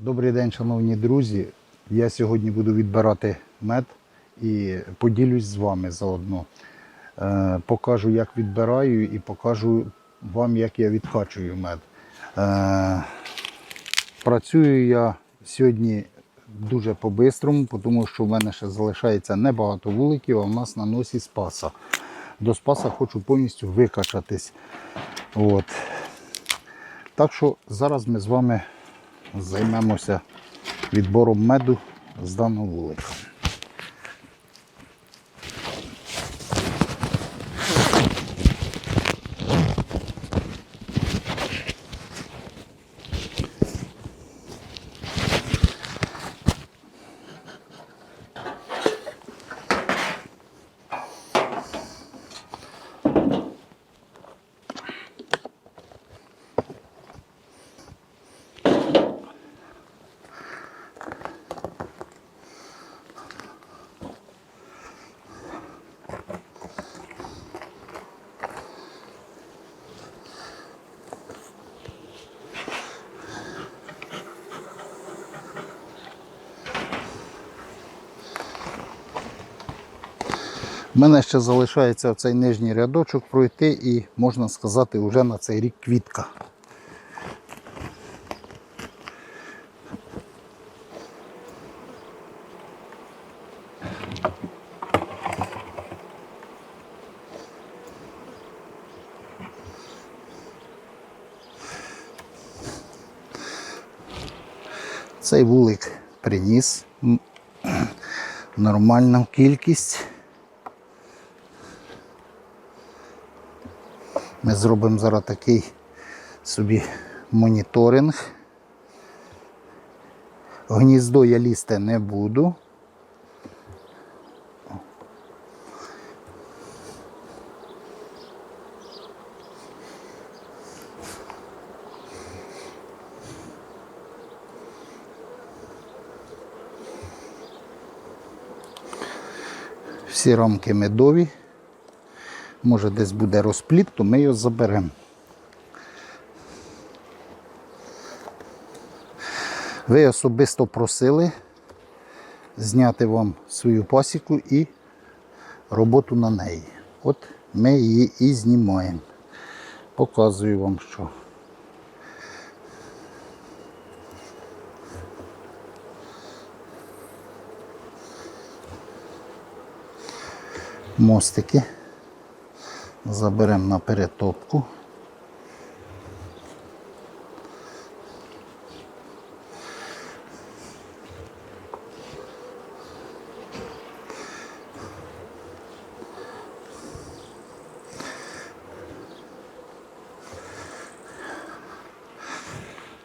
Добрий день, шановні друзі. Я сьогодні буду відбирати мед і поділюсь з вами заодно. Е, покажу, як відбираю, і покажу вам, як я відкачую мед. Е, працюю я сьогодні дуже по-бистрому, тому що в мене ще залишається небагато вуликів, а в нас на носі спаса. До спаса хочу повністю викачатись. От. Так що зараз ми з вами займемося відбором меду з даного вулика. Мене ще залишається цей нижній рядочок пройти і, можна сказати, вже на цей рік квітка. Цей вулик приніс нормальну кількість. Зробимо зараз такий собі моніторинг. Гніздо я лізти не буду. Всі рамки медові. Може десь буде розпліт, то ми його заберемо. Ви особисто просили зняти вам свою пасіку і роботу на неї. От ми її і знімаємо. Показую вам, що. Мостики заберемо на перетопку.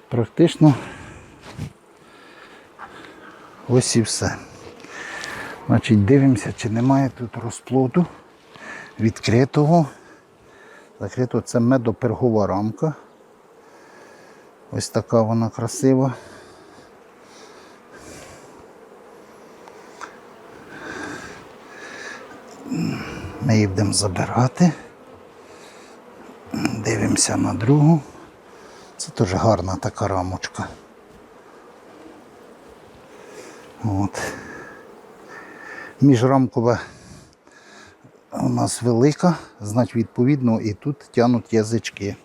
Практично ось і все. Значить, дивимося, чи немає тут розплоду відкритого. Закрито це медопергова рамка. Ось така вона красива. Ми її будемо забирати. Дивимося на другу. Це теж гарна така рамочка. От. Міжрамкова у нас велика, значить, відповідно, і тут тянуть язички.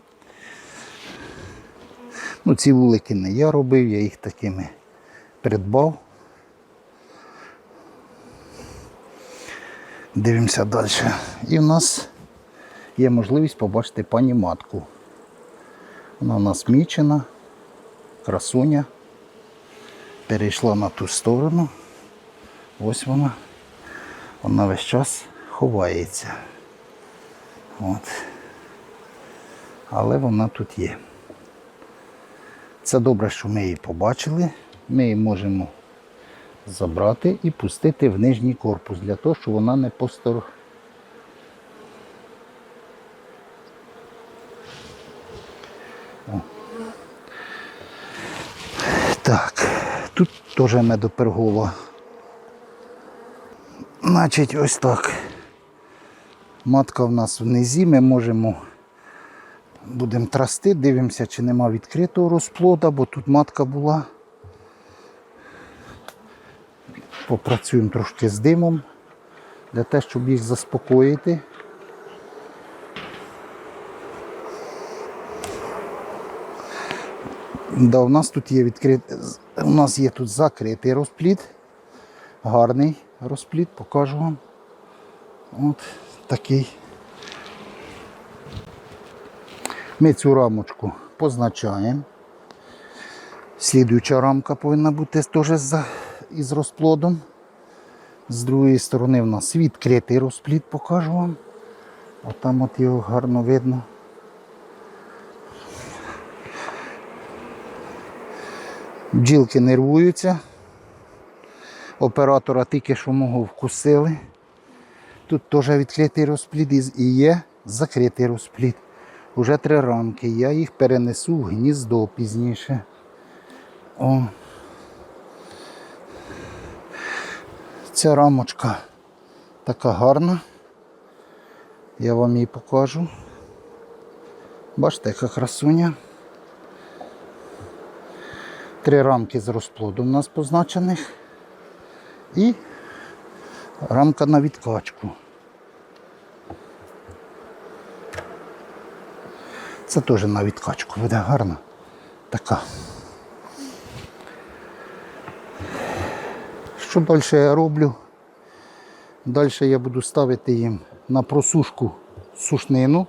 Ну, ці вулики не я робив, я їх такими придбав. Дивимося далі. І в нас є можливість побачити пані матку. Вона у нас мічена, красуня. Перейшла на ту сторону. Ось вона. Вона весь час ховається. От. Але вона тут є. Це добре, що ми її побачили. Ми її можемо забрати і пустити в нижній корпус для того, щоб вона не постор... Так, тут теж медопергова. Значить, ось так. Матка в нас внизі, ми можемо будемо трасти, дивимося, чи нема відкритого розплода, бо тут матка була. Попрацюємо трошки з димом для того, щоб їх заспокоїти. Да, у нас тут є відкрит... у нас є тут закритий розпліт, гарний розпліт, покажу вам. От такий. Ми цю рамочку позначаємо. Слідуюча рамка повинна бути теж із розплодом. З другої сторони в нас відкритий розпліт, покажу вам. Отам от його гарно видно. Бджілки нервуються. Оператора тільки що мого вкусили. Тут теж відкритий розплід і є закритий розплід. Уже три рамки. Я їх перенесу в гніздо пізніше. О. Ця рамочка така гарна. Я вам її покажу. Бачите, яка красуня. Три рамки з розплоду у нас позначених. І рамка на відкачку. Це теж на відкачку буде гарна. Така. Що далі я роблю? Далі я буду ставити їм на просушку сушнину.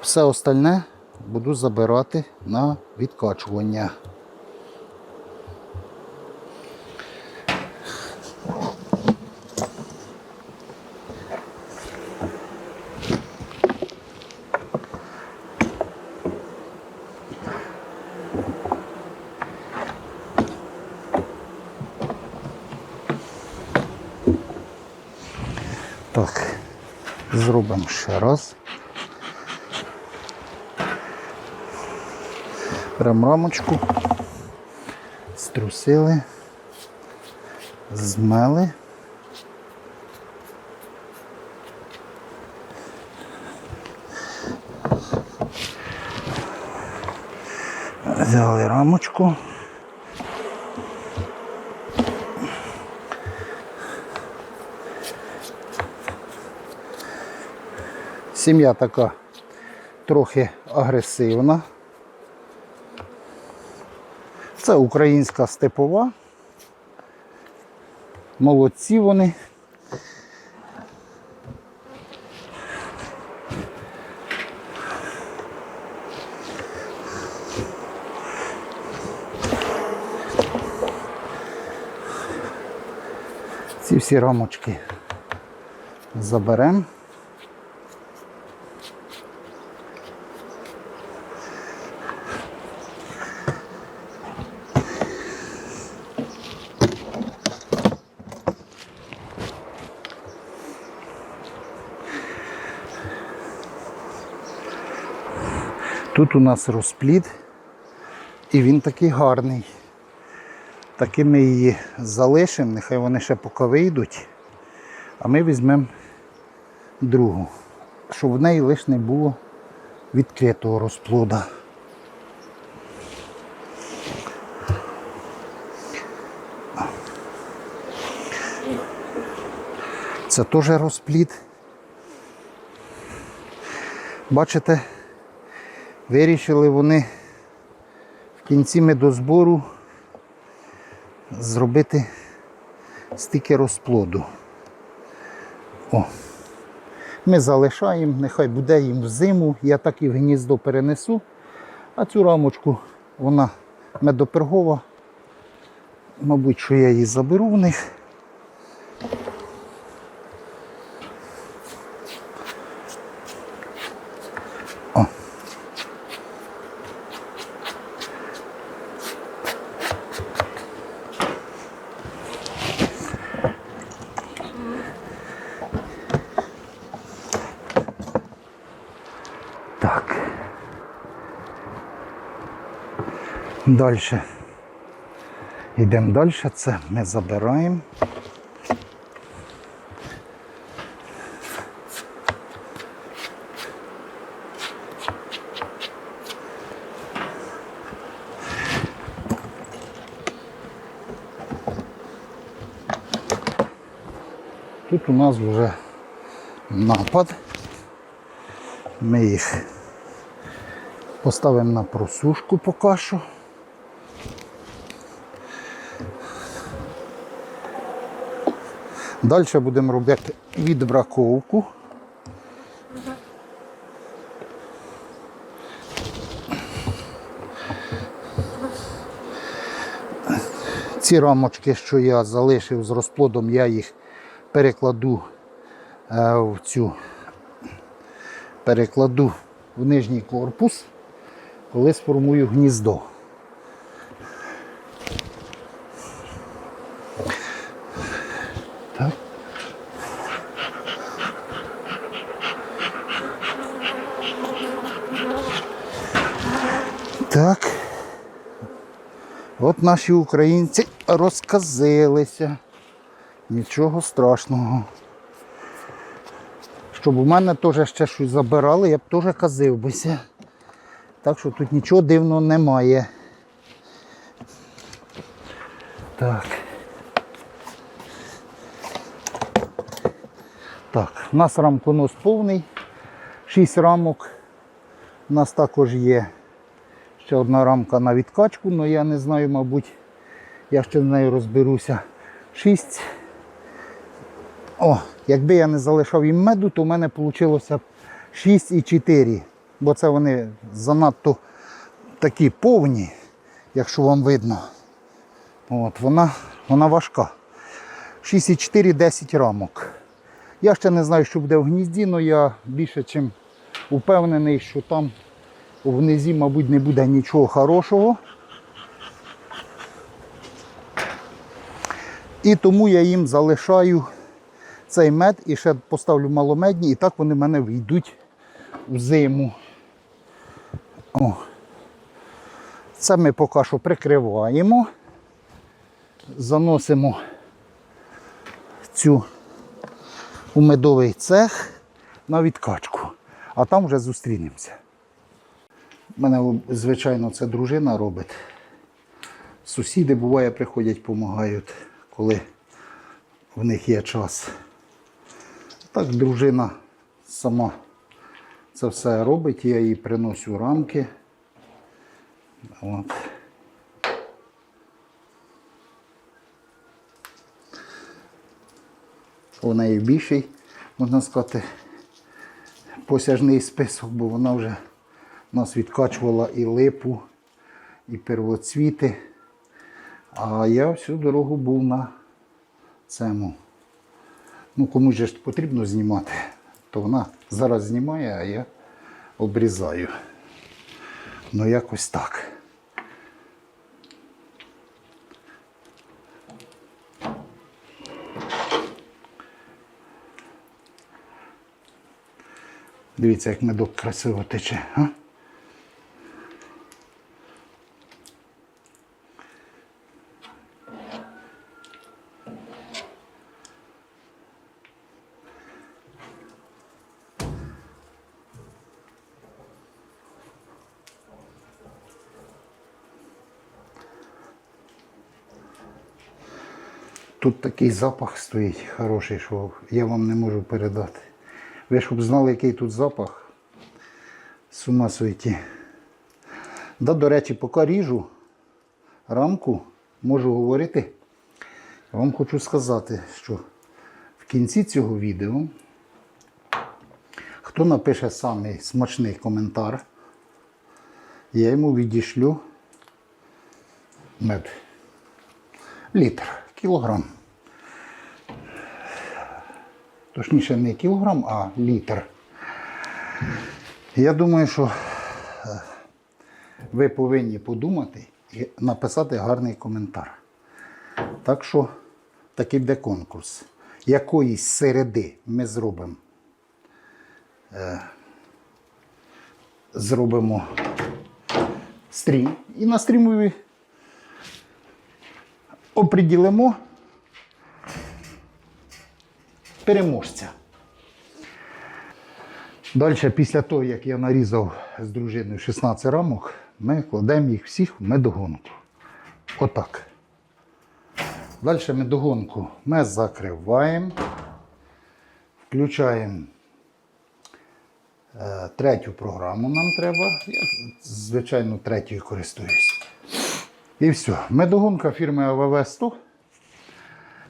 Все остальне буду забирати на відкачування. Так, ще раз. Беремо рамочку, струсили, змели. Взяли рамочку. Сім'я така трохи агресивна. Це українська степова. Молодці вони. Ці всі рамочки заберемо. Тут у нас розплід, і він такий гарний. Таки ми її залишимо, нехай вони ще поки вийдуть, а ми візьмемо другу, щоб в неї лише не було відкритого розплода. Це теж розплід. Бачите, вирішили вони в кінці медозбору зробити стільки розплоду. О. Ми залишаємо, нехай буде їм в зиму, я так і в гніздо перенесу, а цю рамочку вона медопергова. Мабуть, що я її заберу в них. Далі. Йдемо далі, це ми забираємо. Тут у нас вже напад. Ми їх поставимо на просушку поки що. Далі будемо робити відбраковку. Ці рамочки, що я залишив з розплодом, я їх перекладу е, в цю перекладу в нижній корпус, коли сформую гніздо. От наші українці розказилися. Нічого страшного. Щоб у мене теж ще щось забирали, я б теж казив бися. Так що тут нічого дивного немає. Так. Так, у нас рамконос повний. Шість рамок. У нас також є ще одна рамка на відкачку, але я не знаю, мабуть, я ще з нею розберуся. Шість. О, якби я не залишав їм меду, то в мене вийшло б 6 і 4. Бо це вони занадто такі повні, якщо вам видно. От, вона, вона важка. 6,4 10 рамок. Я ще не знаю, що буде в гнізді, але я більше чим упевнений, що там гнізді, мабуть, не буде нічого хорошого. І тому я їм залишаю цей мед і ще поставлю маломедні, і так вони в мене війдуть в зиму. О. Це ми поки що прикриваємо, заносимо цю у медовий цех на відкачку, а там вже зустрінемося. У мене, звичайно, це дружина робить. Сусіди буває приходять, допомагають, коли в них є час. Так дружина сама це все робить, я їй приношу рамки. От. У неї більший, можна сказати, посяжний список, бо вона вже нас відкачувала і липу, і первоцвіти. А я всю дорогу був на цьому. Ну, комусь же ж потрібно знімати, то вона зараз знімає, а я обрізаю. Ну, якось так. Дивіться, як медок красиво тече. А? Тут такий запах стоїть хороший, що я вам не можу передати. Ви щоб знали, який тут запах. З ума сойти. Да, до речі, поки ріжу рамку, можу говорити. Я вам хочу сказати, що в кінці цього відео, хто напише самий смачний коментар, я йому відішлю мед. Літр, кілограм. Точніше, не кілограм, а літр. Я думаю, що е, ви повинні подумати і написати гарний коментар. Так що такий буде конкурс. Якоїсь середи ми зробимо. е, Зробимо стрім. І на стрімові оприділимо переможця. Далі, після того, як я нарізав з дружиною 16 рамок, ми кладемо їх всіх в медогонку. Отак. Далі медогонку ми закриваємо. Включаємо е, третю програму нам треба. Я, звичайно, третьою користуюсь. І все. Медогонка фірми АВВ 100.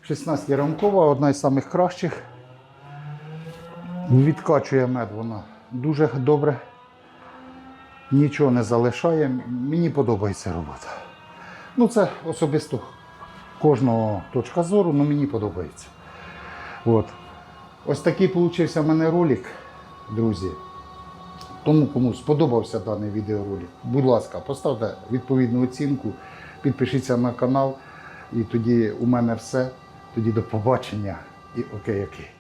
16 рамкова, одна із самих кращих. Відкачує мед вона дуже добре. Нічого не залишає. Мені подобається робота. Ну, це особисто кожного точка зору, але мені подобається. От. Ось такий получився в мене ролик, друзі. Тому кому сподобався даний відеоролик, будь ласка, поставте відповідну оцінку, підпишіться на канал, і тоді у мене все. Тоді до побачення і окей, окей.